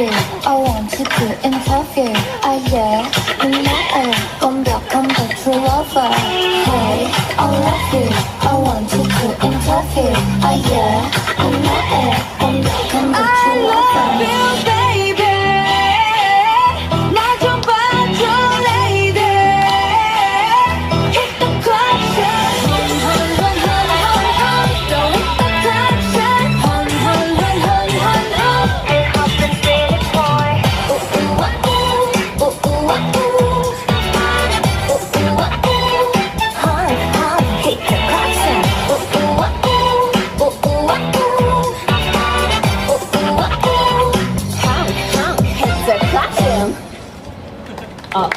I want to interview. I yeah, you know it. Come back, come back, true lover. Hey, I love you. I want to interview. I yeah, you know it. Come back, come back. 아,